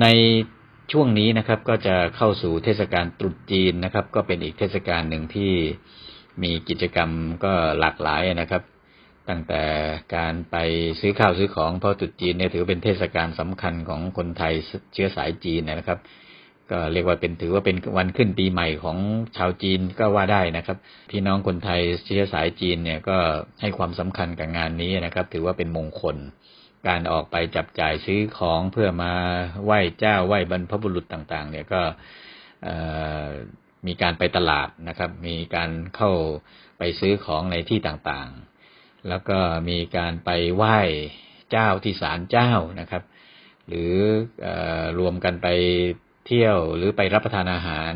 ในช่วงนี้นะครับก็จะเข้าสู่เทศกาลตรุษจีนนะครับ ก็เป็นอีกเทศกาลหนึ่งที่มีกิจกรรมก็หลากหลายนะครับ ตั้งแต่การไปซื้อข้าวซื้อของเพราะตรุษจีนเนี่ยถือเป็นเทศกาลสำคัญของคนไทยเชื้อสายจีนนะครับ ก็เรียกว่าเป็นถือว่าเป็นวันขึ้นปีใหม่ของชาวจีนก็ว่าได้นะครับ พี่น้องคนไทยเชื้อสายจีนเนี่ยก็ให้ความสำคัญกับงานนี้นะครับ ถือว่าเป็นมงคล การออกไปจับจ่ายซื้อของเพื่อมาไหว้เจ้าไหว้บรรพบุรุษต่าง ๆ เนี่ยก็มีการไปตลาดนะครับ มีการเข้าไปซื้อของในที่ต่างๆ แล้วก็มีการไปไหว้เจ้าที่ศาลเจ้านะครับ หรืออรวมกันไปเที่ยวหรือไปรับประทานอาหาร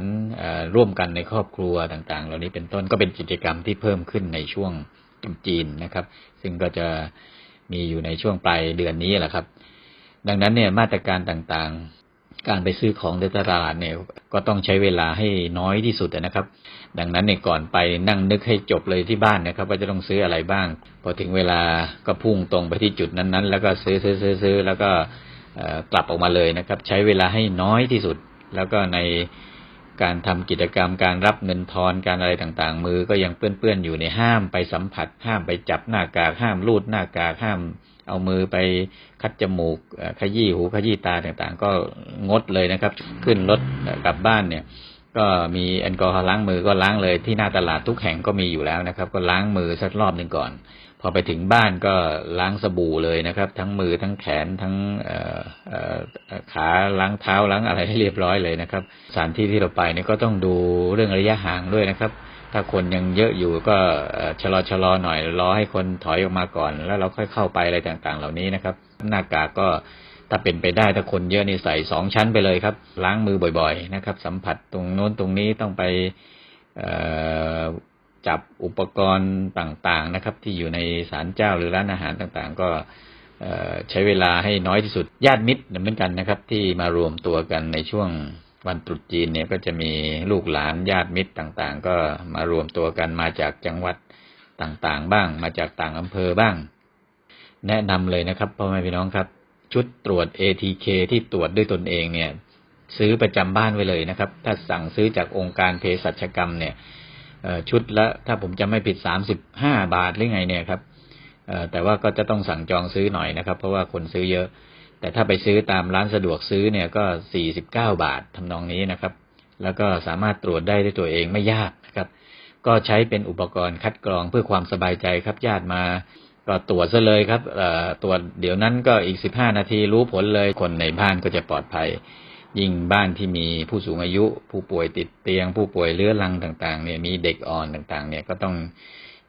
ร่วมกันในครอบครัวต่าง ๆ เหล่านี้เป็นต้นก็เป็นกิจกรรมที่เพิ่มขึ้นในช่วงตุจีนนะครับ ซึ่งก็จะ มีอยู่ในช่วงปลายเดือนนี้แหละครับ ดังนั้นเนี่ยมาตรการต่างๆ การไปซื้อของในตลาดเนี่ยก็ต้องใช้เวลาให้น้อยที่สุดนะครับ ดังนั้นเนี่ยก่อนไปนั่งนึกให้จบเลยที่บ้านนะครับว่าจะต้องซื้ออะไรบ้าง พอถึงเวลาก็พุ่งตรงไปที่จุดนั้นๆ แล้วก็ซื้อซื้อซื้อซื้อแล้วก็กลับออกมาเลยนะครับ ใช้เวลาให้น้อยที่สุด แล้วก็ใน การทำกิจกรรมการรับเงินทอนการอะไรต่างๆ มือก็ยังเปื้อนๆอยู่ในห้ามไปสัมผัส ห้ามไปจับหน้ากากห้ามลูดหน้ากากห้าม เอามือไปคัดจมูกขยี้หูขยี้ตาต่างๆ ก็งดเลยนะครับ ขึ้นรถกลับบ้านเนี่ย ก็มีแอลกอฮอล์ล้างมือก็ล้างเลยที่หน้าตลาดทุกแห่งก็มีอยู่แล้วนะครับ ก็ล้างมือสักรอบหนึ่งก่อน พอไปถึงบ้านก็ล้างสบู่เลยนะครับ ทั้งมือทั้งแขนทั้ง ขาล้างเท้าล้างอะไรให้เรียบร้อยเลยนะครับ สถานที่ที่เราไปเนี่ยก็ต้องดูเรื่องระยะห่างด้วยนะครับ ถ้าคนยังเยอะอยู่ก็ชะลอชะลอหน่อยรอให้คนถอยออกมาก่อน แล้วเราค่อยเข้าไปอะไรต่างๆ เหล่านี้นะครับ หน้ากากก็ถ้าเป็นไปได้ถ้าคนเยอะนี่ใส่สองชั้นไปเลยครับ ล้างมือบ่อยๆนะครับ สัมผัสตรงโน้นตรงนี้ต้องไปจับอุปกรณ์ต่างๆนะครับ ที่อยู่ในศาลเจ้าหรือร้านอาหารต่างๆ ก็ ใช้เวลาให้น้อยที่สุดญาติมิตรเหมือนกันนะครับ ที่มารวมตัวกันในช่วงวันตรุษจีนเนี่ยก็จะมีลูกหลานญาติมิตรต่างๆ ก็มารวมตัวกันมาจากจังหวัดต่างๆ บ้าง มาจากต่างอำเภอบ้าง แนะนำเลยนะครับพ่อแม่พี่น้องครับ ชุดตรวจ ATK ที่ตรวจด้วยตนเองเนี่ย ซื้อประจำบ้านไว้เลยนะครับ ถ้าสั่งซื้อจากองค์การเภสัชกรรมเนี่ยชุดละถ้าผมจำไม่ผิดสามสิบห้าบาทหรือไงเนี่ยครับ แต่ว่าก็จะต้องสั่งจองซื้อหน่อยนะครับ เพราะว่าคนซื้อเยอะ แต่ถ้าไปซื้อตามร้านสะดวกซื้อเนี่ยก็สี่สิบเก้าบาททำนองนี้นะครับ แล้วก็สามารถตรวจได้ด้วยตัวเองไม่ยากนะครับ ก็ใช้เป็นอุปกรณ์คัดกรองเพื่อความสบายใจครับญาติมาก็ตรวจซะเลยครับตรวจเดี๋ยวนั้นก็อีกสิบห้านาทีรู้ผลเลยคนในบ้านก็จะปลอดภัย ยิ่งบ้านที่มีผู้สูงอายุ ผู้ป่วยติดเตียง ผู้ป่วยเรื้อรังต่าง ๆ เนี่ยมีเด็กอ่อนต่าง ๆ เนี่ยก็ต้อง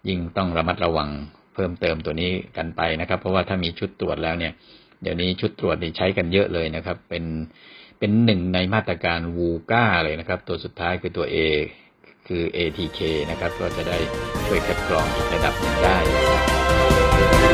ยิ่งต้องระมัดระวัง เพิ่มเติมตัวนี้กันไปนะครับ เพราะว่าถ้ามีชุดตรวจแล้วเนี่ย เดี๋ยวนี้ชุดตรวจนี่ใช้กันเยอะเลยนะครับ เป็นเป็นหนึ่งในมาตรการวูก้าเลยนะครับ ตัวสุดท้ายคือตัว A คือ ATK นะครับ ก็จะได้ช่วยคัดกรองอีกระดับหนึ่งได้นะครับ